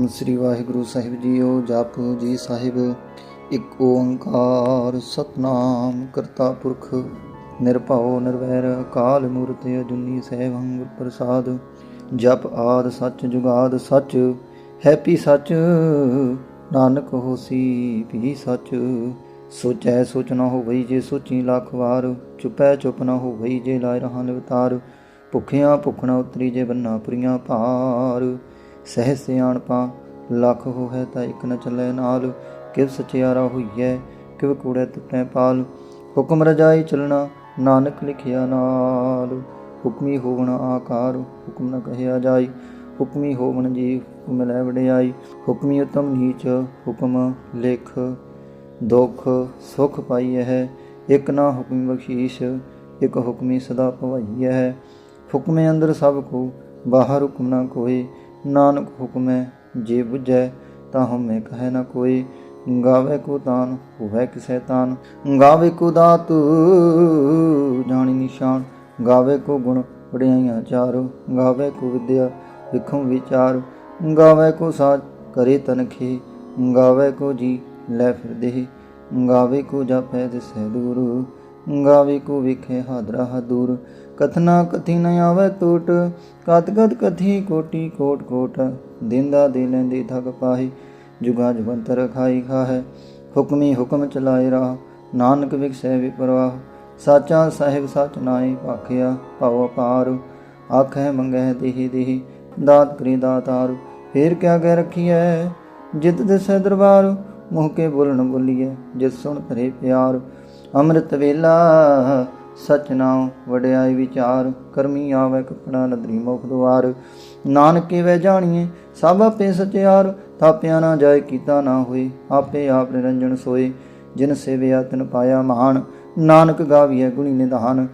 ਸਤਨਾਮ ਸ੍ਰੀ ਵਾਹਿਗੁਰੂ ਸਾਹਿਬ ਜੀਓ, ਜਪ ਜੀ ਸਾਹਿਬ। ਇੱਕ ਓੰਕਾਰ ਸਤਨਾਮ ਕਰਤਾ ਪੁਰਖ, ਨਿਰਭਉ ਨਿਰਵੈਰ, ਅਕਾਲ ਮੂਰਤ ਅਜੂਨੀ ਸੈਭੰ ਪ੍ਰਸਾਦ। ਜਪ ਆਦ ਸੱਚ ਜੁਗਾਦ ਸੱਚ, ਹੈਪੀ ਸੱਚ, ਨਾਨਕ ਹੋਸੀ ਵੀ ਸੱਚ। ਸੋਚੈ ਸੋਚ ਨਾ ਹੋਵਈ ਜੇ ਸੋਚੀ ਲੱਖ ਵਾਰ, ਚੁਪੈ ਚੁਪ ਨਾ ਹੋਵਈ ਜੇ ਲਾਇ ਰਹਾ ਨਿਵਤਾਰ ਭੁਖਿਆ ਭੁਖਣਾ ਉਤਰੀ ਜੇ ਬੰਨਾ ਪੁਰੀਆਂ ਭਾਰ। ਸਹਿ ਸਿਆਣਪਾ ਲੱਖ ਹੋਇ ਤਾਂ ਇੱਕ ਨ ਚੱਲੇ ਨਾਲ, ਕਿਵ ਸਚਿਆਰਾ ਹੋਈਐ, ਕਿਵ ਕੂੜੇ ਟੁੱਟੈ ਪਾਲ। ਹੁਕਮ ਰਜਾਈ ਚਲਣਾ, ਨਾਨਕ ਲਿਖਿਆ ਨਾਲ। ਹੁਕਮੀ ਹੋਵਣ ਆਕਾਰ, ਹੁਕਮ ਨ ਕਹਿਆ ਜਾਈ। ਹੁਕਮੀ ਹੋਵਣ ਜੀ ਹੁਕਮ ਲੈ ਵਡਿਆਈ। ਹੁਕਮੀ ਉਤਮ ਨੀਚ, ਹੁਕਮ ਲਿਖ। ਦੁਖ ਸੁਖ ਪਾਈਐ ਹੈ, ਇਕ ਨਾ ਹੁਕਮੀ ਬਖਸ਼ੀਸ਼, ਇਕ ਹੁਕਮੀ ਸਦਾ ਭਵਾਈਐ ਹੈ। ਹੁਕਮੇ ਅੰਦਰ ਸਭ ਕੋ, ਬਾਹਰ ਹੁਕਮ ਨਾ ਕੋਏ ਨਾਨਕ ਹੁਕਮੈ ਜੇ 부ਝੈ ਤਾਂ ਹਮੇ ਕਹੈ ਨਾ ਕੋਈ। ਗਾਵੇ ਕੋ ਤਾਨ ਹੋਵੇ ਕਿਸੈ ਤਾਨ। ਗਾਵੇ ਕੋ ਦਾਤ, ਜਾਣੀ ਨਿਸ਼ਾਨ। ਗਾਵੇ ਕੋ ਗੁਣ, ਵਡਿਆਈਆਂ ਚਾਰੋ। ਗਾਵੇ ਕੋ ਵਿਦਿਆ, ਵਿਖਮ ਵਿਚਾਰ। ਗਾਵੇ ਕੋ ਸਾਜ ਕਰੇ ਤਨਖੇ। ਗਾਵੇ ਕੋ ਜੀ, ਲੈ ਫਿਰਦੇ ਗਾਵੇ ਕੋ ਜਾਪੈ ਦਿਸੈ ਦੂਰ। ਗਾਵੇ ਕੋ ਵਿਖੇ ਹਾਦਰਾ ਹਦੂਰ। ਕਥਨਾ ਕਥੀ ਨ ਆਵੇ ਟੋਟ। ਕਤ ਕਤ ਕਥੀ ਕੋਟੀ ਕੋਟ ਕੋਟ। ਦਿੰਦਾ ਦੇ ਲੈਂਦੀ ਥਕ ਪਾਹੀ। ਜੁਗਾ ਜਵੰਤਰ ਖਾਈ ਖਾਹੈ। ਹੁਕਮੀ ਹੁਕਮ ਚਲਾਏ ਰਾ ਨਾਨਕ ਵਿਖਸੈ ਵਿਪਰਵਾਹ। ਸਾਚਾ ਸਾਹਿਬ ਸਚ ਨਾਈ ਭਾਖਿਆ ਭਉ ਅਪਾਰ। ਆਖੈ ਮੰਗੈ ਦੇਹੀ ਦੇਹੀ। ਦਾਤ ਕਰੀ ਦਾਤਾਰ ਫੇਰ ਕਿਆ ਕਹਿ ਰਖੀਐ? ਜਿਤ ਦਿਸੈ ਦਰਬਾਰ। ਮੁਹ ਕੇ ਬੋਲਣ ਬੋਲੀਐ। ਜਿਤ ਸੁਣ ਭਰੇ ਪਿਆਰ। ਅੰਮ੍ਰਿਤ ਵੇਲਾ ਸਚ ਨਾਮ ਵਡਿਆਈ ਵਿਚਾਰ, ਕਰਮੀ ਆਵੇ ਕਪੜਾ ਨਦਰੀ ਮੁਖ ਦੁਆਰ। ਨਾਨਕ ਵੈ ਜਾਣੀਏ ਸਭ ਆਪੇ ਸਚਿਆਰ। ਥਾਪਿਆ ਨਾ ਜਾਏ, ਕੀਤਾ ਨਾ ਹੋਏ, ਆਪੇ ਆਪ ਨਿਰੰਜਨ ਸੋਏ। ਜਿਨ ਸੇਵਿਆ, ਤਿਨ ਪਾਇਆ ਮਹਾਨ ਨਾਨਕ ਗਾਵੀਐ ਗੁਣੀ ਨਿਧਾਨ।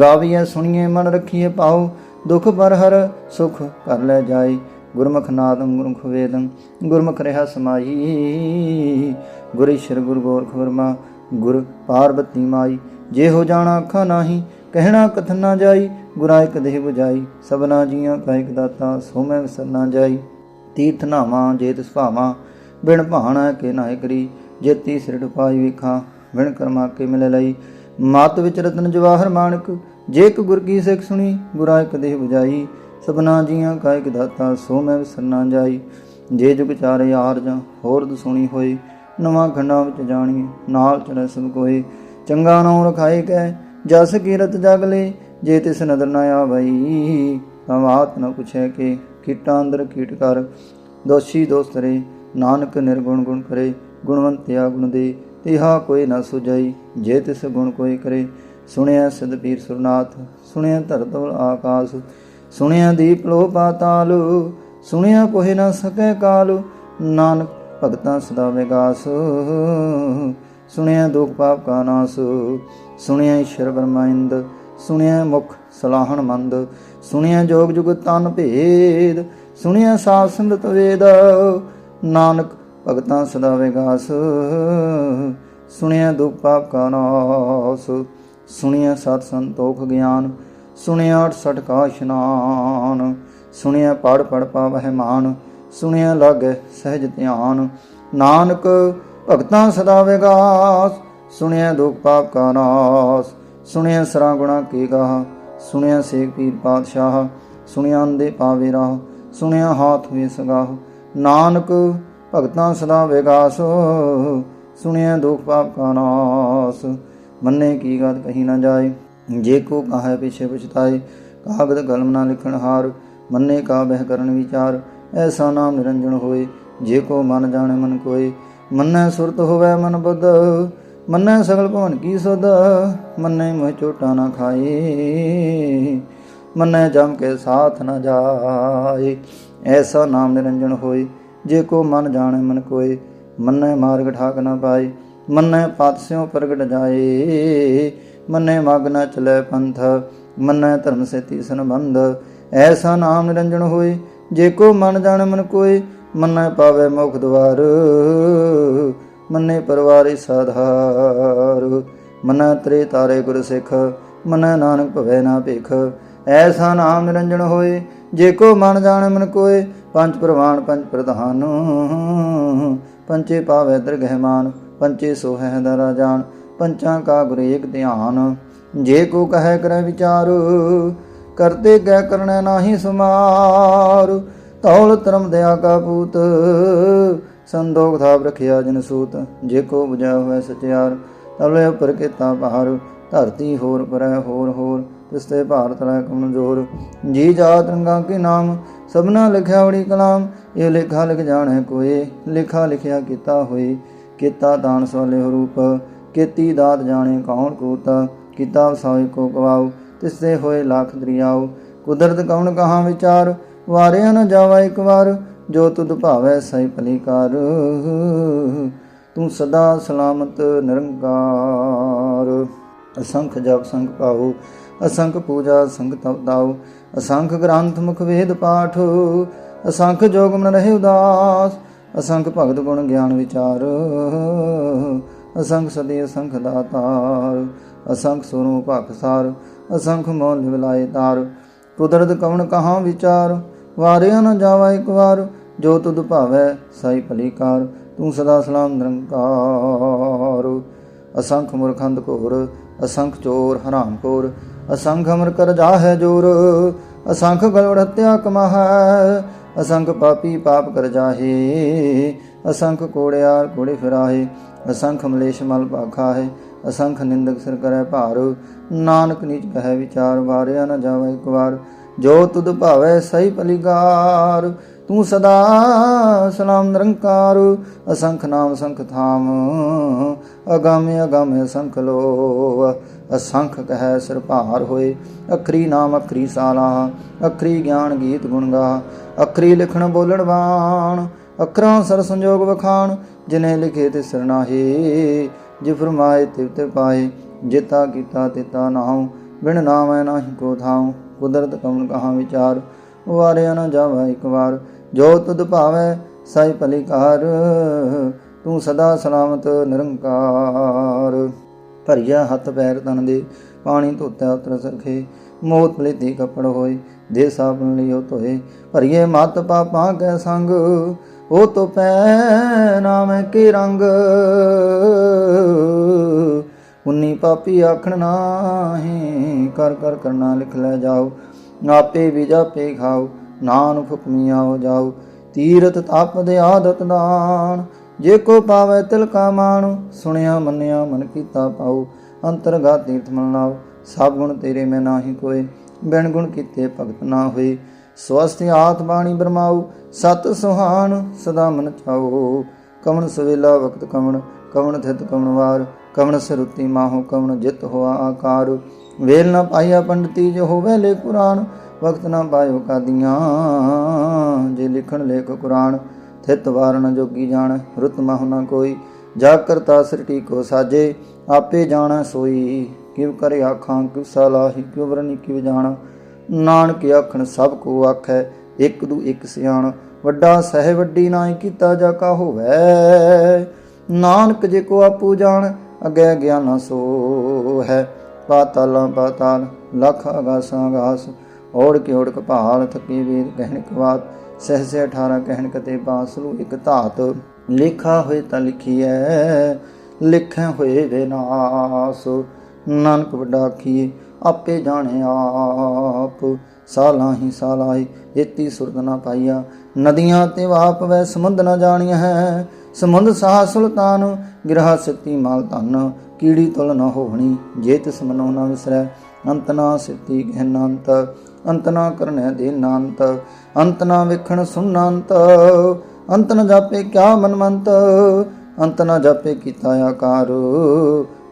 ਗਾਵੀਐ ਸੁਣੀਏ ਮਨ ਰੱਖੀਏ ਪਾਉ ਦੁਖ ਪਰ ਹਰ ਸੁਖ ਕਰ ਲੈ ਜਾਏ। ਗੁਰਮੁਖ ਨਾਦੰ, ਗੁਰਮੁਖ ਵੇਦੰ, ਗੁਰਮੁਖ ਰਹਾ ਸਮਾਈ ਗੁਰ ਈਸ਼ਰ ਗੁਰ ਗੋਰਖ ਵਰਮਾ ਗੁਰ ਪਾਰਬਤੀ ਮਾਈ ਜੇ ਹੋ ਜਾਣਾ ਅੱਖਾਂ ਨਾਹੀ, ਕਹਿਣਾ ਕਥਨ ਨਾ ਜਾਈ ਗੁਰਾਇਕ ਦੇਹ 부ਜਾਈ ਸਭਨਾ ਜੀਆਂ ਕਾਇਕ ਦਾਤਾ, ਸੋ ਮੈਂ ਵਿਸਰਨਾ ਜਾਈ। ਤੀਰਥ ਨਾਵਾਂ ਜੇ ਤਿਸ ਭਾਵਾਂ ਬਿਨ ਭਾਣਾ ਕੇ ਨਾਇ ਕਰੀ, ਜੇਤੀ ਸਿਰ ਪਾਈ ਵਿਖਾ, ਬਿਨ ਕਰਮਾ ਕੇ ਮਿਲ ਲਈ। ਮਾਤ ਵਿੱਚ ਰਤਨ ਜਵਾਹਰ ਮਾਨਕ, ਜੇ ਇੱਕ ਗੁਰ ਕੀ ਸਿੱਖ ਸੁਣੀ ਗੁਰਾਇਕ ਦੇਹ 부ਜਾਈ ਸਭਨਾ ਜੀਆਂ ਕਾ ਦਾਤਾ, ਸੋ ਮੈਂ ਵਿਸਰਨਾ ਜਾਈ। ਜੇ ਜੁਗ ਚਾਰੇ ਆਰਜਾਂ, ਹੋਰ ਦਸੁਣੀ ਹੋਈ ਨਵਾਂ ਖੰਡਾਂ ਵਿੱਚ ਜਾਣੀ ਨਾਲ ਚੜੈ ਸਭ ਕੋਏ। ਚੰਗਾ ਨਾਮ ਰਖਾਏ ਕੈ, ਜਸ ਕੀਰਤ ਜਗ ਲੈ, ਜੇ ਤਿਸ ਨਦਰ ਨਾ ਆਵਈ, ਤਾਂ ਨ ਪੁੱਛੈ ਕਿ। ਕੀਟਾਂ ਅੰਦਰ ਕੀਟ ਕਰ, ਦੋਸ਼ੀ ਦੋਸਤਰੇ ਨਾਨਕ ਨਿਰਗੁਣ ਗੁਣ ਕਰੇ ਗੁਣਵੰਤਿਆ ਗੁਣ ਦੇ, ਤਿਹਾ ਕੋਈ ਨਾ ਸੁਜਾਈ ਜੇ ਤਿਸ ਗੁਣ ਕੋਈ ਕਰੇ। ਸੁਣਿਆ ਸਿਧ ਪੀਰ ਸੁਰਨਾਥ ਸੁਣਿਆ ਧਰਤਵ ਆਕਾਸ ਸੁਣਿਆ ਦੀਪ ਲੋ ਪਾਤਾਲ ਸੁਣਿਆ ਕੋਹੇ ਨਾ ਸਕੈ ਕਾਲ, ਨਾਨਕ ਭਗਤਾਂ ਸਦਾ ਵਿਗਾਸ। ਸੁਣਿਆ ਦੁਖ ਪਾਪ ਕਾ ਨਾਸ। ਸੁਣਿਆ ਈਸ਼ਰ ਬਰਮਾਇੰਦ ਸੁਣਿਆ ਮੁਖ ਸਲਾਹਣ ਮੰਦ। ਸੁਣਿਆ ਜੋਗ ਜੁਗ ਤਨ ਭੇਦ। ਸੁਣਿਆ ਸਾਧ ਸੰਗਤ ਵੇਦ। ਨਾਨਕ ਭਗਤਾਂ ਸਦਾ ਵਿਗਾਸ। ਸੁਣਿਆ ਦੁਖ ਪਾਪ ਕਾ ਨਾਸ। ਸੁਣਿਆ ਸਤ ਸੰਤੋਖ ਗਿਆਨ। ਸੁਣਿਆ 68 ਕਾ ਇਸ਼ਨਾਨ। ਸੁਣਿਆ ਪੜ ਪੜ ਪਾਵਹਿ ਮਾਨ। ਸੁਣਿਆ ਲਾਗੈ ਸਹਿਜ ਧਿਆਨ। ਨਾਨਕ ਭਗਤਾਂ ਸਦਾ ਵਿਗਾਸ, ਸੁਣਿਆ ਦੁਖ ਪਾਪ ਕਾ ਨਾਸ। ਸੁਣਿਆ ਸਰਾ ਗੁਣਾ ਕੀ ਗਾਹ, ਸੁਣਿਆ ਸੇਖ ਪੀਰ ਪਾਤਸ਼ਾਹ। ਸੁਣਿਆ ਅੰਦੇ ਪਾਵੇ ਰਾਹ, ਸੁਣਿਆ ਹਾਥ ਵੇ ਸਗਾਹ। ਨਾਨਕ ਭਗਤਾਂ ਸਦਾ ਵਿਗਾਸ, ਸੁਣਿਆ ਦੁਖ ਪਾਪ ਕਾ ਨਾਸ। ਮੰਨੇ ਕੀ ਗਾਤ ਕਹੀ ਨਾ ਜਾਏ, ਜੇ ਕੋ ਕਹੈ ਪਿਛੇ ਪਛਤਾਏ। ਕਾਗਦ ਕਲਮ ਨਾ ਲਿਖਣ ਹਾਰ, ਮੰਨੇ ਕਾ ਬਹਿ ਕਰਨ ਵਿਚਾਰ। ਐਸਾ ਨਾਮ ਨਿਰੰਜਨ ਹੋਏ, ਜੇ ਕੋ ਮਨ ਜਾਣੇ ਮਨ ਕੋਏ। ਮੰਨੈ ਸੁਰਤ ਹੋਵੇ ਮਨ ਬੁੱਧ, ਮੰਨੈ ਸਗਲ ਭਵਨ ਕੀ ਸੁਧ ਮੰਨੈ ਮੋਹ ਚੋਟਾ ਨਾ ਖਾਏ, ਮੰਨੈ ਜਮ ਕੇ ਸਾਥ ਨਾ ਜਾਏ। ਐਸਾ ਨਾਮ ਨਿਰੰਜਨ ਹੋਏ, ਜੇ ਕੋ ਮਨ ਜਾਣੇ ਮਨ ਕੋਏ। ਮੰਨੈ ਮਾਰਗ ਠਾਕ ਨਾ ਪਾਏ, ਮੰਨੈ ਪਾਤਸ਼ਿਓ ਪ੍ਰਗਟ ਜਾਏ। ਮੰਨੈ ਮਗ ਨਾ ਚਲੇ ਪੰਥ, ਮੰਨੈ ਧਰਮ ਸੇਤੀ ਸੰਬੰਧ। ਐਸਾ ਨਾਮ ਨਿਰੰਜਨ ਹੋਏ ਜੇ ਕੋ ਮਨ ਜਾਣ ਮਨ ਕੋਏ ਮੰਨੈ ਪਾਵੇ ਮੁਖ ਦਵਾਰ। ਮੰਨੇ ਪਰਵਾਰੇ ਸਾਧਾਰ। ਮਨੈ ਤ੍ਰੇ ਤਾਰੇ ਗੁਰ ਸਿੱਖ, ਮਨੈ ਨਾਨਕ ਭਵੇ ਨਾ ਭੇਖ। ਐਸਾ ਨਾਮ ਨਿਰੰਜਨ ਹੋਏ, ਜੇ ਕੋ ਮਨ ਜਾਣ ਮਨ ਕੋਏ ਪੰਜ ਪ੍ਰਵਾਨ, ਪੰਜ ਪ੍ਰਧਾਨ। ਪੰਚੇ ਪਾਵੈ ਦਰਗਹਿਮਾਨ ਪੰਚੇ ਸੋਹੈ ਦਰਾ ਜਾਣ ਪੰਚਾਂ ਕਾ ਗੁਰ ਏਕ ਧਿਆਨ। ਜੇ ਕੋ ਕਹੈ ਕਰੈ ਵਿਚਾਰ ਕਰਤੇ ਕਹਿ ਕਰਣੈ ਨਾਹੀ ਸੁਮਾਰ। ਤੌਲ ਧਰਮ ਦਇਆ ਕਾ ਪੂਤ, ਸੰਦੋਖ ਥਾਪ ਰਖਿਆ ਜਨ ਸੂਤ, ਜੇ ਕੋ ਬੁਝਾ ਹੋਇ ਸਚਿਆਰ। ਤਲੇ ਉਪਰ ਕੀਤਾ ਭਾਰ, ਧਰਤੀ ਹੋਰ ਪਰੈ ਹੋਰ ਹੋਰ, ਤਿਸ ਭਾਰਤ ਲੈ ਕਮਜ਼ੋਰ ਜੀ ਜਾਤ ਰੰਗਾ ਕੇ ਨਾਮ, ਸਭਨਾ ਲਿਖਿਆ ਬੜੀ ਕਲਾਮ। ਇਹ ਲੇਖਾ ਲਿਖ ਜਾਣੈ ਕੋਏ, ਲਿਖਾ ਲਿਖਿਆ ਕੀਤਾ ਹੋਏ। ਕੀਤਾ ਦਾਨ ਸਵਾਲੇ ਰੂਪ, ਕੀਤੀ ਦਾਤ ਜਾਣੇ ਕੌਣ ਕੂਤਾ, ਕੀਤਾ ਵਸਾਏ ਕੋ ਗਵਾਉ। ਤਿਸ ਹੋਏ ਲੱਖ ਦਰਿਆਉ ਕੁਦਰਤ ਕੌਣ ਕਹਾ ਵਿਚਾਰ? ਵਾਰਿਆ ਨਾ ਜਾਵਾ ਇੱਕ ਵਾਰ, ਜੋ ਤੁਧ ਭਾਵੈ ਸਹੀ ਭਲੀ ਕਰ ਤੂੰ ਸਦਾ ਸਲਾਮਤ ਨਿਰੰਕਾਰ। ਅਸੰਖ ਜਪ ਸੰਗ ਪਾਉ ਅਸੰਖ ਪੂਜਾ ਸੰਖ ਤਪ ਦਾਉ ਅਸੰਖ ਗ੍ਰੰਥ ਮੁਖ ਵੇਦ ਪਾਠ, ਅਸੰਖ ਜੋਗ ਮਨ ਰਹੇ ਉਦਾਸ, ਅਸੰਖ ਭਗਤ ਗੁਣ ਗਿਆਨ ਵਿਚਾਰ। ਅਸੰਖ ਸਦੀ ਅਸੰਖ ਦਾਤਾਰ, ਅਸੰਖ ਸੁਰੂ ਭਖਸਾਰ ਅਸੰਖ ਮੋਲ ਨਿਵਲਾਏ ਤਾਰ, ਕੁਦਰਤ ਕਵਣ ਕਹਾ ਵਿਚਾਰ? ਵਾਰਿਆ ਨਾ ਜਾਵਾ ਇੱਕ ਵਾਰ, ਜੋ ਤੁਧ ਭਾਵੈ ਸਾਈ ਭਲੀ ਕਾਰ। ਤੂੰ ਸਦਾ ਸਲਾਮ ਨਿਰੰਕਾਰ। ਅਸੰਖ ਮੁਰਖੰਦ ਘੋਰ, ਅਸੰਖ ਚੋਰ ਹਰਾਮ ਕੋਰ। ਅਸੰਖ ਅਮਰ ਕਰ ਜਾਹੈ ਜੋਰ, ਅਸੰਖ ਗਲਵੜ ਹਤਿਆ ਕਮਾਹੈ। ਅਸੰਖ ਪਾਪੀ ਪਾਪ ਕਰ ਜਾਹੇ, ਅਸੰਖ ਕੋੜਿਆਰ ਕੋੜੇ ਫਿਰਾਹੇ। ਅਸੰਖ ਮਲੇਸ਼ ਮਲ ਭਾਖਾ ਹੈ ਅਸੰਖ ਨਿੰਦਕ ਸਿਰ ਕਰੈ ਭਾਰ, ਨਾਨਕ ਨੀਚ ਕਹੈ ਵਿਚਾਰ, ਵਾਰਿਆ ਨਾ ਜਾਵੇ ਇੱਕ ਵਾਰ, ਜੋ ਤੁਧ ਭਾਵੈ ਸਹੀ ਪਲਿਗਾਰ ਤੂੰ ਸਦਾ ਸਲਾਮ ਨਿਰੰਕਾਰ, ਅਸੰਖ ਨਾਮ ਅਸੰਖ ਥਾਮ, ਅਗਾਮੇ ਅਗਾਮੇ ਅਸੰਖ ਲੋ ਅਸੰਖ ਕਹੈ ਸਿਰ ਭਾਰ ਹੋਏ, ਅਖਰੀ ਨਾਮ ਅਖਰੀ ਸਾਲਾ, ਅਖਰੀ ਗਿਆਨ ਗੀਤ ਗੁਣ ਗਾ, ਅਖਰੀ ਲਿਖਣ ਬੋਲਣ ਬਾਣ, ਅਖਰਾਂ ਸਰ ਸੰਜੋਗ ਵਖਾਣ, ਜਿਨੇ ਲਿਖੇ ਤੇ ਸਰਨਾਹੇ ਜੇ ਫਰਮਾਏ ਤਿਵ ਤੇ ਪਾਏ ਜਿਤਾ ਕੀਤਾ ਤਿਤਾ ਨਾਉ, ਬਿਨ ਨਾਮੈ ਨਾਹੀ ਕੋ ਥਾਉ, ਕੁਦਰਤ ਕਉਣ ਕਹਾ ਵਿਚਾਰ, ਵਾਰਿਆ ਨਾ ਜਾਵਾ ਇੱਕ ਵਾਰ, ਜੋ ਤੁਧ ਭਾਵੈ ਸਾਈ ਭਲੀ ਕਾਰ ਤੂੰ ਸਦਾ ਸਲਾਮਤ ਨਿਰੰਕਾਰ। ਭਰੀਆ ਹੱਥ ਪੈਰ ਤਨ ਦੇ, ਪਾਣੀ ਧੋਤਾ ਉਤਰ ਸਰਖੇ ਮੋਤ ਪਲੇਤੀ ਕੱਪੜ ਹੋਏ, ਦੇ ਸਾਬਨ ਲਿਓ ਧੋਏ, ਭਰੀਏ ਮਤ ਪਾਪਾਂ ਕੈ ਸੰਗ ਉਹ ਤੋ ਪੈ ਨਾਮ ਕੇ ਰੰਗ? ਉਨੀ ਪਾਪੀ ਆਖਣ ਨਾਹੀ, ਕਰ ਕਰ ਕਰਨਾ ਲਿਖ ਲੈ ਜਾਓ। ਆਪੇ ਵੀ ਜਾਪੇ ਖਾਓ, ਨਾਨਕ ਹੁਕਮੀ ਆਓ ਜਾਓ। ਤੀਰਤ ਤਪ ਦੇ ਆਦਤ ਦਾਨ, ਜੇ ਕੋ ਪਾਵੇ ਤਿਲ ਕਾ ਮਾਣ। ਸੁਣਿਆ, ਮੰਨਿਆ, ਮਨ ਕੀਤਾ ਪਾਉ ਅੰਤਰਗਾ ਤੀਰਥ ਮਨ ਲਾਓ ਸਭ ਗੁਣ ਤੇਰੇ ਮੈਂ ਨਾਹੀ ਕੋਏ, ਬਿਨ ਗੁਣ ਕੀਤੇ ਭਗਤ ਨਾ ਹੋਏ। ਸਵਸਤਿ ਆਤ ਬਾਣੀ ਬਰਮਾਉ, ਸਤ ਸੁਹਾਨ ਸਦਾ ਮਨ ਚਾਓ ਕਵਣ ਸਵੇਲਾ ਵਕਤ ਕਵਣ ਕਵਣ ਥਿਤ ਕਵਣ ਵਾਰ, ਕਵਣ ਸਰੁਤੀ ਮਾਹੋ, ਕਵਣ ਜਿਤ ਹੋਆ ਆਕਾਰ। ਵੇਲ ਨਾ ਪਾਈਆ ਪੰਡਤੀ, ਜੋ ਹੋਵੇ ਲੇ ਕੁਰਾਨ, ਵਕਤ ਨਾ ਪਾਇਓ ਕਾਦੀਆਂ। ਜੇ ਲਿਖਣ ਲੇਖ ਕੁਰਾਨ, ਥਿਤ ਵਾਰਨ ਜੋਗੀ ਜਾਣ, ਰੁਤ ਮਹੁ ਨਾ ਕੋਈ। ਜਾ ਕਰਤਾ ਸ੍ਰਿਟੀ ਕੋ ਸਾਜੇ, ਆਪੇ ਜਾਣਾ ਸੋਈ। ਕਿਵ ਕਰੇ ਆਖਾਂ, ਕਿਵ ਸਲਾਹੀ, ਕਿਵ ਵਰਨੀ ਕਿਵ ਜਾਣਾ। ਨਾਨਕ ਆਖਣ, ਸਭ ਕੋ ਆਖੈ, ਇਕ ਦੂ ਇਕ ਸਿਆਣ, ਵੱਡਾ ਸਹਿ ਵੱਡੀ ਨਾਹੀ ਕੀਤਾ ਜਾ ਕਾ ਹੋਵੇ। ਨਾਨਕ ਜੇ ਕੋ ਆਪੂ ਜਾਣ, ਅਗੇ ਗਿਆਨਾ ਸੋ ਹੈ ਪਾਤਾਲਾਂ ਪਾਤਾਲ, ਲਖ ਅਗਾਸਾਂ ਅਗਾਸ ਔੜ ਕੇ ਔੜ ਕਪਾਲ, ਥਕੀ ਵੇਦ ਕਹਿਣ ਕਵਾਤ, ਸਹਿ ਸੇ 18 ਕਹਿਣ ਕਤੇ ਬਾਸਲੂ ਇਕ ਧਾਤ। ਲਿਖਾ ਹੋਏ ਤਾਂ ਲਿਖੀਐ, ਲਿਖੇ ਹੋਏ ਵਿਨਾਸ਼ ਨਾਨਕ ਵੱਡਾ ਆਖੀਏ ਆਪੇ ਜਾਣੇ ਆਪ। ਸਾਲਾਂ ਹੀ ਸਾਲਾਂ ਹੀ ਇਤੀ ਸੁਰਤ ਨਾ ਪਾਈਆ। ਨਦੀਆਂ ਤੇ ਵਾਪ ਵੈ ਸਮੁੰਦ ਨਾ ਜਾਣੀਆਂ ਹੈ ਸਮੁੰਦ ਸਾਹ ਸੁਲਤਾਨ, ਗ੍ਰਹ ਸਿੱਤੀ ਮਾਲ ਧਨ। ਕੀੜੀ ਤੁਲ ਨਾ ਹੋਣੀ ਜੇ ਤਿਸ ਮਨੋ ਨਾ ਵਿਸਰੈ। ਅੰਤ ਨਾ ਸਿੱਤੀ ਗਹਿਨੰਤ ਅੰਤ ਨਾ ਕਰਨੈ ਦੇ ਨਾੰਤ। ਅੰਤ ਨਾ ਵੇਖਣ ਸੁਨੰਤ ਅੰਤ ਨਾ ਜਾਪੇ ਕਿਆ ਮਨਮੰਤ। ਅੰਤ ਨਾ ਜਾਪੇ ਕੀਤਾ ਆਕਾਰ।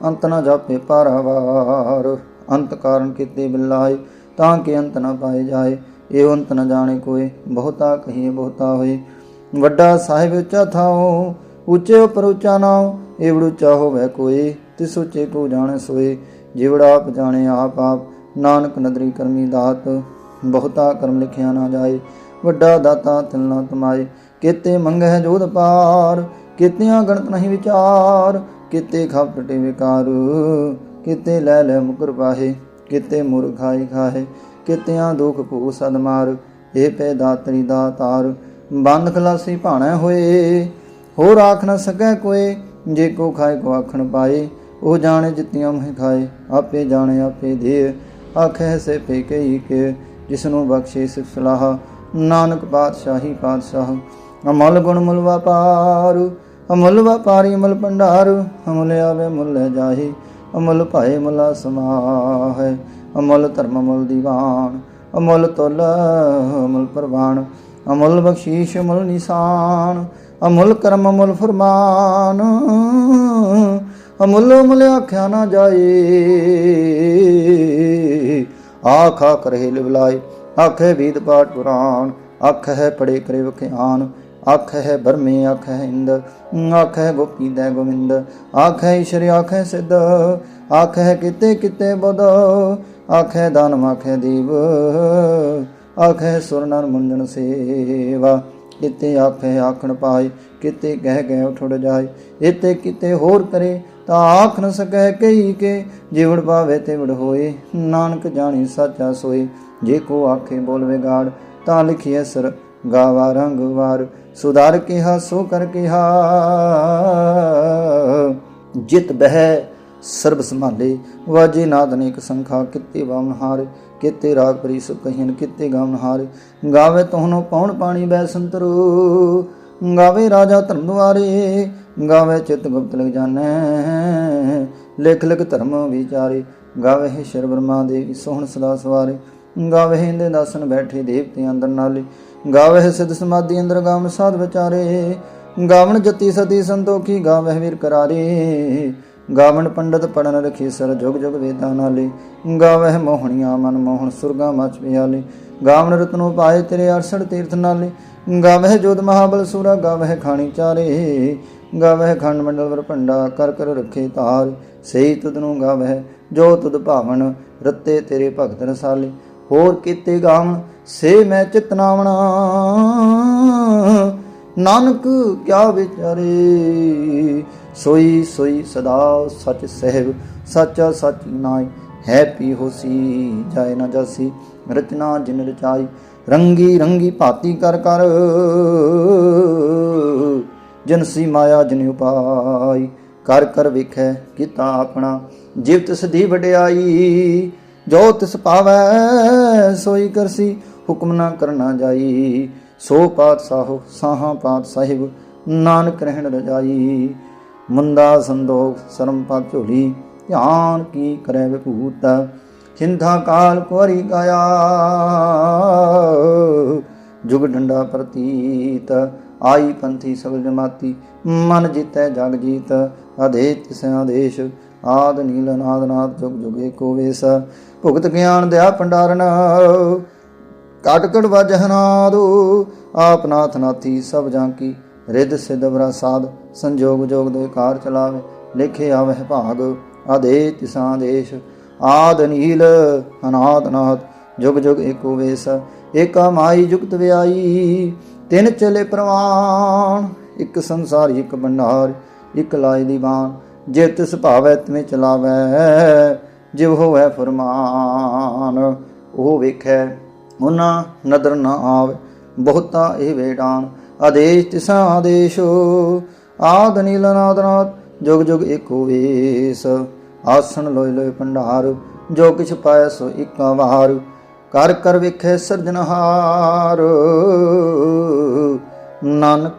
ਅੰਤ ਨਾ ਜਾਪੇ ਪਾਰਾਵਾਰ। ਅੰਤ ਕਾਰਨ ਕੀਤੇ ਬਿਲਾਏ, ਤਾਂ ਕਿ ਅੰਤ ਨਾ ਪਾਏ ਜਾਏ। ਇਹ ਅੰਤ ਨਾ ਜਾਣੇ ਕੋਏ ਬਹੁਤਾ ਕਹੀਏ ਬਹੁਤਾ ਹੋਏ। ਵੱਡਾ ਸਾਹਿਬ ਉੱਚਾ ਥਾਉ, ਉੱਚੇ ਉਪਰ ਉੱਚਾ ਨਾਉ ਏਵੜ ਉੱਚਾ ਹੋਵੇ ਕੋਈ, ਤਿਸ ਉੱਚੇ ਕੋ ਜਾਣੇ ਸੋਏ। ਜਿਵੜਾ ਆਪ ਜਾਣੇ ਆਪ ਆਪ, ਨਾਨਕ ਨਦਰੀ ਕਰਮੀ ਦਾਤ, ਬਹੁਤਾ ਕਰਮ ਲਿਖਿਆ ਨਾ ਜਾਏ। ਵੱਡਾ ਦਾਤਾ ਤਿਲਨਾ ਤਮਾਏ, ਕਿਤੇ ਮੰਗਹਿ ਜੋਧ ਪਾਰ, ਕਿਤਿਆਂ ਗਣਤ ਨਹੀਂ ਵਿਚਾਰ, ਕਿਤੇ ਖਪਟੇ ਵਿਕਾਰ ਕਿਤੇ ਲੈ ਲੈ ਮੁਕਰ ਪਾਹੇ, ਕਿਤੇ ਮੁਰ ਖਾਈ ਖਾਹੇ, ਕਿਤਿਆਂ ਦੁਖ ਭੂ ਸਦ ਮਾਰ, ਇਹ ਪੈ ਦਾਤਰੀ ਦਾਤਾਰ ਬੰਦ ਖਲਾਸੀ ਭਾਣਾ ਹੋਏ, ਹੋਰ ਆਖ ਨਾ ਸਕੈ ਕੋਏ, ਜੇ ਕੋ ਖਾਏ ਕੋ ਆਖਣ ਪਾਏ, ਉਹ ਜਾਣੇ ਜਿਤਿਆਂ ਮਹਿ ਖਾਏ, ਆਪੇ ਜਾਣੇ ਆਪੇ ਦੇ ਆਖੈ ਸੇ ਪੇ ਕਈ ਕੇ ਜਿਸ ਨੂੰ ਬਖਸ਼ੇ ਸਿਫ ਸਲਾਹ। ਨਾਨਕ ਪਾਤਸ਼ਾਹੀ ਪਾਤਸ਼ਾਹ, ਅਮਲ ਗੁਣ ਮੁਲ ਵਪਾਰ। ਅਮਲ ਵਪਾਰੀ ਅਮਲ ਭੰਡਾਰ ਅਮਲ ਆਵੇ ਮੁੱਲ ਲੈ ਜਾਹੀ। ਅਮਲ ਭਾਏ ਮੁਲਾ ਸਮਾਹੈ, ਅਮਲ ਧਰਮ ਅਮਲ ਦੀਵਾਨ, ਅਮਲ ਤੁਲ ਅਮਲ ਪ੍ਰਵਾਨ, ਅਮਲ ਬਖਸ਼ੀਸ਼ ਅਮਲ ਨਿਸ਼ਾਨ, ਅਮੁੱਲ ਕਰਮ ਅਮੁੱਲ ਫਰਮਾਨ, ਅਮੁੱਲ ਅਮੁੱਲ ਆਖਿਆ ਨਾ ਜਾਏ, ਆਖਾ ਕਰੇ ਲਿਵਲਾਏ, ਆਖੇ ਵੇਦ ਪਾਠ ਪੁਰਾਣ, ਆਖ ਹੈ ਪੜੇ ਕਰੇ ਵਖਿਆਨ ਆਖ ਹੈ ਬਰਮੇ ਅੱਖ ਹੈ ਇੰਦ ਆਖ ਹੈ ਗੋਪੀ ਦੇ ਗੋਵਿੰਦ ਆਖ ਹੈ ਈਸ਼ਰ ਅੱਖ ਹੈ ਸਿੱਧ ਆਖ ਹੈ ਕਿਤੇ ਕਿਤੇ ਬਦ ਅੱਖ ਹੈ ਦਾਨਮ ਅੱਖ ਹੈ ਦੇਵ ਅੱਖ ਹੈ ਸੁਰ ਨਰ ਸੇਵਾ। ਕਿਤੇ ਆਖੇ ਆਖਣ ਪਾਏ, ਕਿਤੇ ਕਹਿ ਗਏ ਉਠੜ ਜਾਏ ਇਤੇ ਕਿਤੇ ਹੋਰ ਕਰੇ, ਤਾਂ ਆਖ ਨ ਸਕੈ ਕਈ ਕੇ ਜਿਵੜ ਪਾਵੇ ਤੇ ਵੜ ਹੋਏ, ਨਾਨਕ ਜਾਣੀ ਸਾਚਾ ਸੋਏ, ਜੇ ਕੋ ਆਖੇ ਬੋਲਵੇ ਗਾੜ, ਤਾਂ ਲਿਖੀਐ ਸਰ, ਗਾਵਾ ਰੰਗ ਵਾਰ ਸੁਧਾਰ ਕਿਹਾ, ਸੋ ਕਰ ਕਿਹਾ। ਜਿਤ ਬਹਿ ਸਰਬ ਸੰਭਾਲੇ, ਵਾਜੇ ਨਾਦ ਅਨੇਕ ਸੰਖਾ, ਕਿਤੇ ਵਾਮਨ ਹਾਰ, ਕਿਤੇ ਰਾਗ ਪਰੀ ਸੁ ਕਹਿਨ, ਕਿਤੇ ਗਾਵਨ ਹਾਰ। ਗਾਵੇ ਤੋਹਨੋ ਪੌਣ ਪਾਣੀ ਬੈ ਸੰਤਰੂ, ਗਾਵੇ ਰਾਜਾ ਧਰਮ ਦੁਆਰੇ, ਗਾਵੇ ਚਿਤ ਗੁਪਤ ਲਗ ਜਾਣੈ। ਲਿਖ ਲਿਖ ਧਰਮ ਵਿਚਾਰੇ, ਗਾਵੇ ਹੈ ਸ਼ਰ ਬ੍ਰਹਮਾ ਦੇਵੀ ਸੋਹਣ ਸਦਾ ਸਵਾਰੇ, ਗਾਵੇ ਹੈ ਦਾਸਨ ਬੈਠੇ ਦੇਵਤੇ ਅੰਦਰ ਨਾਲੇ। ਗਾਵੇ ਹੈ ਸਿਧ ਸਮਾਧੀ ਅੰਦਰ ਗਾਵਨ ਸਾਧ ਵਿਚਾਰੇ। ਗਾਵਣ ਜਤੀ ਸਤੀ ਸੰਤੋਖੀ ਗਾਵੇ ਵੀਰ ਕਰਾਰੇ। ਗਾਵਣ ਪੰਡਤ ਪੜਨ ਰਖੀ ਸਰ ਜੁਗ ਜੁਗ ਵੇਦਾਂ ਨਾਲੇ। ਗਾਵਹਿ ਮੋਹਣੀਆਂ ਮਨ ਮੋਹਣ ਸੁਰਗਾ ਮਚ ਪਿਆਲੇ ਗਾਵਨ ਰਤਨੋ ਪਾਏ ਤੇਰੇ ਅਰਸੜ ਤੀਰਥ ਨਾਲੇ। ਗਾਵਹਿ ਜੋਤ ਮਹਾਬਲ ਸੂਰਾ, ਗਾਵਹਿ ਖਾਣੀ ਚਾਰੇ। ਗਾਵਹਿ ਖੰਡ ਮੰਡਲ ਵਰ ਭੰਡਾ, ਕਰ ਕਰ ਰੱਖੇ ਤਾਰ। ਸਹੀ ਤੁਧ ਨੂੰ ਗਾਵਹਿ, ਜੋ ਤੁਧ ਭਾਵਨ, ਰੱਤੇ ਤੇਰੇ ਭਗਤ ਰਸਾਲੇ। ਹੋਰ ਕੀਤੇ ਗਾਵਣ, ਸੇ ਮੈਂ ਚਿਤਨਾਵਣਾ। ਨਾਨਕ, ਕਿਆ ਵਿਚਾਰੇ? ਸੋਈ ਸੋਈ ਸਦਾ ਸਚ ਸਹਿਬ, ਸੱਚਾ ਸਚ ਨਾਈ। ਹੈ ਪੀ ਹੋਸੀ, ਜਾਏ ਨਾ ਜਾਸੀ। ਰਚਨਾ ਜਿਨ ਰਚਾਈ, ਰੰਗੀ ਰੰਗੀ ਭਾਤੀ ਕਰ ਕਰ। ਜਨਸੀ ਮਾਇਆ ਜਿਨ ਉਪਾਈ। ਕਰ ਕਰ ਵਿਖੈ ਕੀਤਾ ਆਪਣਾ। ਜਿਵਤ ਸਦੀ ਦੀ ਵਡਿਆਈ। ਜੋ ਤਿਸ ਪਾਵੈ, ਸੋਈ ਕਰਸੀ, ਹੁਕਮ ਨਾ ਕਰਨਾ ਜਾਈ। ਸੋ ਪਾਤ ਸਾਹਾਂ ਪਾਤ ਸਾਹਿਬ, ਨਾਨਕ ਰਹਿਣ ਰਜਾਈ ਮੁੰਦਾ ਸੰਦੋਖ, ਸਰਮ ਪਤ ਝੋਲੀ, ਧਿਆਨ ਕੀ ਕਰੇ ਵਿਭੂਤ। ਚਿੰਤਾ ਕਾਲ ਕੋਰੀ ਗਾਇਆ, ਜੁਗ ਡੰਡਾ ਪ੍ਰਤੀਤ। ਆਈ ਪੰਥੀ ਸਗਲ ਜਮਾਤੀ, ਮਨ ਜਿਤੈ ਜਗ ਜੀਤ। ਅਧੇ ਤਿਸ ਆਦੇਸ਼ ਆਦ ਨੀਲ ਅਨਾਦ ਨਾਦ ਜੁਗ ਜੁਗ ਏਕੋ ਵੇਸ। ਭੁਗਤ ਗਿਆਨ ਦਿਆ ਭੰਡਾਰਨ ਕਟ ਵਜਹਨਾਦੋ ਆਪ ਨਾਥੀ ਸਭ ਜਾਂ ਕੀ, ਰਿੱਧ ਸਿਧ ਬਰਾ ਸੰਜੋਗ ਜੋਗ ਦੇ ਕਾਰ ਚਲਾਵੇ, ਲਿਖੇ ਆਵਹਿ ਭਾਗ ਆਦੇ ਤਿਸਾਂ ਦੇਸ਼। ਆਦ ਨੀਲ ਅਨਾਦ ਨਾਦ ਜੁਗ ਜੁਗ ਏਕੋ ਵੇਸ। ਏਕਾ ਮਾਈ ਜੁਗਤ ਵਿਆਈ ਤਿੰਨ ਚਲੇ ਪ੍ਰਵਾਨ। ਇੱਕ ਸੰਸਾਰੀ, ਇੱਕ ਬੰਡਾਰ ਇੱਕ ਲਾਇ ਦੀਵਾਨ। ਜੇ ਤਿਸ ਭਾਵੈ ਤਵੇਂ ਚਲਾਵੈ, ਜਿਵ ਹੋਵੈ ਫਰਮਾਨ। ਉਹ ਵੇਖੈ, ਉਹਨਾਂ ਨਦਰ ਨਾ ਆਵੇ, ਬਹੁਤਾ ਇਹ ਵੇਡਾਨ ਆਦੇਸ਼ ਤਿਸਾ ਆਦੇਸ਼ੋ, ਆਦ ਨੀਲ ਨਾਦ ਜੁਗ ਜੁਗ ਏਕੋ ਵੇਸ। ਆਸਣ ਲੋਇ ਲੋਇ ਭੰਡਾਰ, ਜੋ ਕਿਛ ਪਾਇ ਸੋ ਇਕਾ ਵਾਰ ਕਰ ਕਰ ਵੇਖੈ ਸਿਰਜਨਹਾਰ ਨਾਨਕ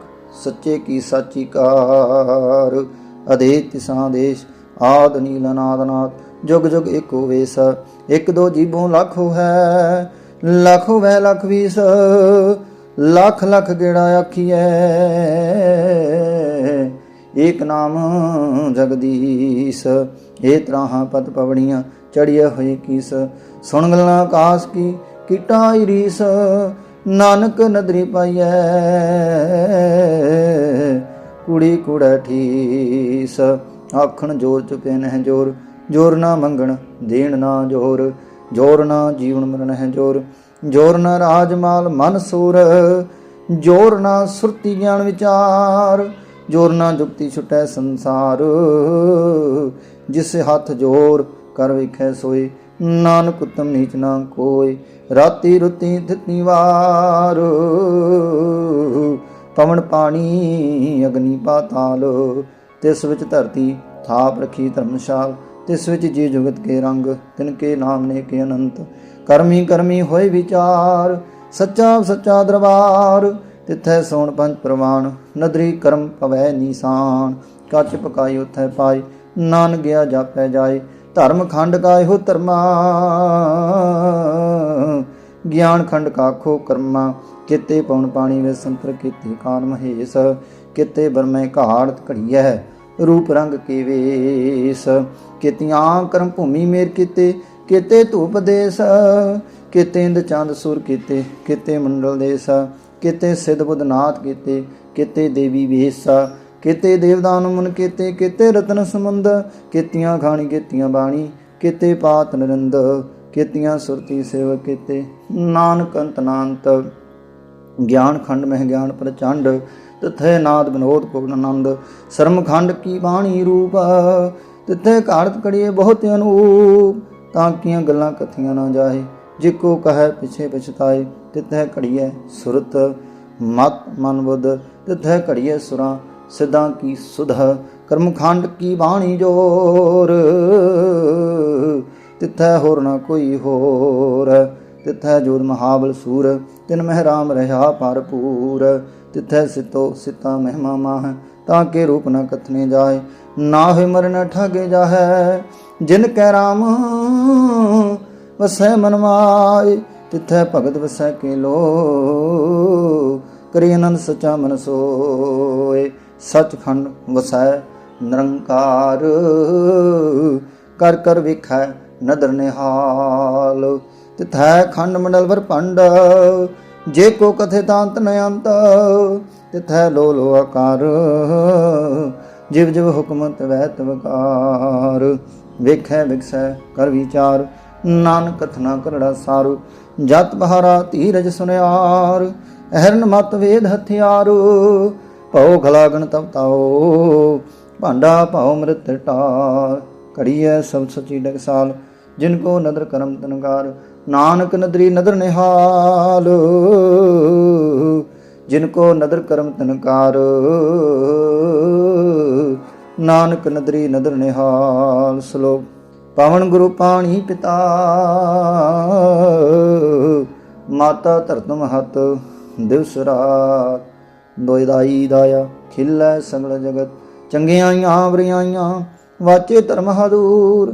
ਸੱਚੇ ਕੀ ਸਾਚੀ ਕਾਰ। ਅਦੇ ਤਿਸਾਂ ਦੇਸ਼, ਆਦ ਨੀਲ ਅਨਾਦ ਅਨਾਦ ਜੁਗ ਜੁਗ ਏਕੋ ਵੇਸ ਇੱਕ ਦੋ ਜੀਬੋਂ ਲੱਖੋ ਹੈ ਲੱਖ ਵੈ ਲੱਖ ਵੀਸ ਲੱਖ ਲੱਖ ਗੇੜਾ ਆਖੀਐ। ਏਕ ਨਾਮ ਜਗਦੀਸ਼ ਇਹ ਤਰਾਹਾਂ ਪਤ ਪਵਣੀਆਂ ਚੜੀਏ ਹੋਏ ਕੀਸ ਸੁਣ ਗਲਾਂ ਆਕਾਸ ਕੀ ਕੀਟਾਈ ਰੀਸ, ਨਾਨਕ ਨਦਰੀ ਪਾਈਐ। ਕੁੜੀ ਕੁੜੈ ਠੀਸ। ਆਖਣ ਜੋਰ ਚੁਪੇ ਨਹਿ ਜੋਰ ਜੋਰ ਨਾ ਮੰਗਣ, ਦੇਣ ਨਾ ਜੋਰ ਜੋਰ ਨਾ ਜੀਵਨ ਮਰਨ ਹੈ ਜੋਰ। ਜੋਰ ਨਾ ਰਾਜ ਮਾਲ ਮਨ ਸੂਰ, ਜੋਰ ਨਾ ਸੁਰਤੀ ਗਿਆਨ ਵਿਚਾਰ, ਜੋਰ ਨਾ ਜੁਗਤੀ ਛੁਟੈ ਸੰਸਾਰ। ਜਿਸ ਹੱਥ ਜੋਰ, ਕਰ ਵੇਖੈ ਸੋਏ, ਨਾਨਕ ਉਤਮ ਨੀਚ ਨਾ ਕੋਇ ਰਾਤੀ ਰੁਤੀ ਦਿੱਤੀ ਵਾਰ। ਪਵਨ ਪਾਣੀ, ਅਗਨੀ ਪਾਤਾਲ, ਤਿਸ ਵਿੱਚ ਧਰਤੀ ਥਾਪ ਰਖੀ ਧਰਮਸ਼ਾਲ, ਤਿਸ ਵਿੱਚ ਜੀ ਜੁਗਤ ਕੇ ਰੰਗ, ਤਿਨ ਕੇ ਨਾਮ ਨੇ ਕੇ ਅਨੰਤ। ਕਰਮੀ ਕਰਮੀ ਹੋਏ ਵਿਚਾਰ, ਸੱਚਾ ਸੱਚਾ ਦਰਬਾਰ, ਤਿੱਥੈ ਸੋਣ ਪੰਜ ਪ੍ਰਵਾਨ, ਨਦਰੀ ਕਰਮ ਪਵੈ ਨੀਸਾਨ। ਕੱਚ ਪਕਾਈ ਉਥੈ ਪਾਈ ਨਾਨ ਗਿਆ ਜਾਪੈ ਜਾਏ, ਧਰਮ ਖੰਡ ਕਾ ਇਹੋ ਧਰਮਾ। ਗਿਆਨ ਖੰਡ ਕਾਖੋ ਕਰਮਾ ਕਿਤੇ ਪਉਣ ਪਾਣੀ ਵੇ ਸੰਤਰ ਕੀਤੇ ਕਾਨ ਮਹੇਸ਼, ਕਿਤੇ ਬਰਮੈ ਘਾੜਤ ਘੜੀਐ, ਰੂਪ ਰੰਗ ਕੇ ਕਿਤਿਆਂ ਕਰਮ ਭੂਮੀ ਮੇਰ ਕੀਤੇ, ਕਿਤੇ ਧੂਪ ਦੇਸ। ਕਿਤੇ ਇੰਦ ਚੰਦ ਸੁਰ ਕੀਤੇ, ਕਿਤੇ ਮੰਡਲ ਦੇਸ। ਕਿਤੇ ਸਿਧ ਬੁਧਨਾਥ ਕੀਤੇ, ਕਿਤੇ ਦੇਵੀ ਵੇਸ। ਕਿਤੇ ਦੇਵਦਾਨ ਮਨ ਕੀਤੇ, ਕਿਤੇ ਰਤਨ ਸਮੁੰਦ ਕਿਤੀਆਂ ਖਾਣੀ ਕਿਤੀਆਂ ਬਾਣੀ, ਕਿਤੇ ਪਾਤ ਨਰਿੰਦ। ਕੀਤੀਆਂ ਸੁਰਤੀ ਸੇਵ ਕੀਤੇ। ਨਾਨਕ ਅੰਤ ਨਾਨਤ ਗਿਆਨ ਖੰਡ ਮਹਿ ਗਿਆਨ ਪ੍ਰਚੰਡ, ਤਥੈ ਨਾਦ ਬਿਨੋਦ ਕੋਨ ਆਨੰਦ। ਸ਼ਰਮ ਖੰਡ ਕੀ ਬਾਣੀ ਰੂਪ, ਤਿੱਥੇ ਕਾਰਤ ਕੜੀਏ ਬਹੁਤ ਅਨੂਪ, ਤਾਂ ਕੀਆਂ ਗੱਲਾਂ ਕਥੀਆਂ ਨਾ ਜਾਏ ਕੋ ਕਹੈ ਪਿਛੇ ਪਛਤਾਏ, ਤਿਥੈ ਘੜੀਏ ਸੁਰਤ, ਮਤ ਮਨ ਬੁੱਧ, ਤਿਥੈ ਘੜੀਏ ਸੁਰਾਂ, ਸਿਧਾਂ ਕੀ ਸੁਧ। ਕਰਮ ਖੰਡ ਕੀ ਬਾਣੀ ਜੋਰ ਤਿੱਥੈ ਹੋਰ ਨਾ ਕੋਈ ਹੋਰ। ਤਿੱਥੈ ਜੋਤ ਮਹਾਬਲ ਸੂਰ, ਤਿਨ ਮਹਿ ਰਾਮ ਰਹਾ ਭਰਪੂਰ। ਤਿੱਥੈ ਸਿਤੋ ਸਿਤਾ ਮਹਿਮਾ ਮਾਹ, ਤਾਂ ਕੇ ਰੂਪ ਨ ਕਥਨੇ ਜਾਏ। ਨਾ ਹੋਇ ਮਰਨ ਠਗੇ ਜਾਹੈ, ਜਿਨ ਕੈ ਰਾਮ ਵਸੈ ਮਨ ਮਾਏ। ਤਿੱਥੈ ਭਗਤ ਵਸੈ ਕੇ ਲੋ ਕਰੀ ਅਨੰਦ ਸਚਾ ਮਨ ਸੋਏ। ਸਚਖੰਡ ਵਸੈ ਨਿਰੰਕਾਰ, ਕਰ ਕਰ ਵੇਖੈ ਨਦਰ ਨਿਹਾਲ। ਤਿਥੈ ਖੰਡ ਮੰਡਲ ਵਰ ਪੰਡ ਜੇ ਕੋ ਕਥੇ ਤਾਂਤ ਨ ਅੰਤ, ਤਿਥੈ ਲੋ ਲੋ ਆਕਾਰ, ਜਿਵ ਜਿਵ ਹੁਕਮ ਤਵੈ ਤਵਕਾਰ ਵੇਖੈ ਵਿਖਸੈ ਕਰ ਵਿਚਾਰ, ਨਾਨਕ ਕਥਨਾ ਕਰੜਾ ਸਾਰੂ। ਜਤ ਬਹਾਰਾ ਧੀਰਜ ਸੁਨਿਆਰ, ਅਹਰਨ ਮਤ ਵੇਦ ਹਥਿਆਰੂ। ਭਉ ਖਲਾਗਣ ਤਵਤਾਓ ਭਾਂਡਾ ਭਉ ਮ੍ਰਿਤ ਟਾਰ। ਘੜੀਐ ਸਭ ਸਚੀ ਡਗਸਾਲ ਜਿਨ ਕੋ ਨਦਰ ਕਰਮ ਤਨਕਾਰ, ਨਾਨਕ ਨਦਰੀ ਨਦਰ ਨਿਹਾਲ। ਜਿਨ ਕੋ ਨਦਰ ਕਰਮ ਤਨਕਾਰ, ਨਾਨਕ ਨਦਰੀ ਨਦਰ ਨਿਹਾਲ। ਸ਼ਲੋਕ, ਪਵਨ ਗੁਰੂ ਪਾਣੀ ਪਿਤਾ, ਮਾਤਾ ਧਰਤ ਮਹਤ, ਦਿਵਸ ਰਾਤ। ਦੋਇਦਾਈ ਦਾਇਆ, ਖਿੱਲੈ ਸਗਲ ਜਗਤ, ਚੰਗਿਆਈਆਂ ਵਰਿਆਈਆਂ ਵਾਚੇ ਧਰਮ ਹਦੂਰ।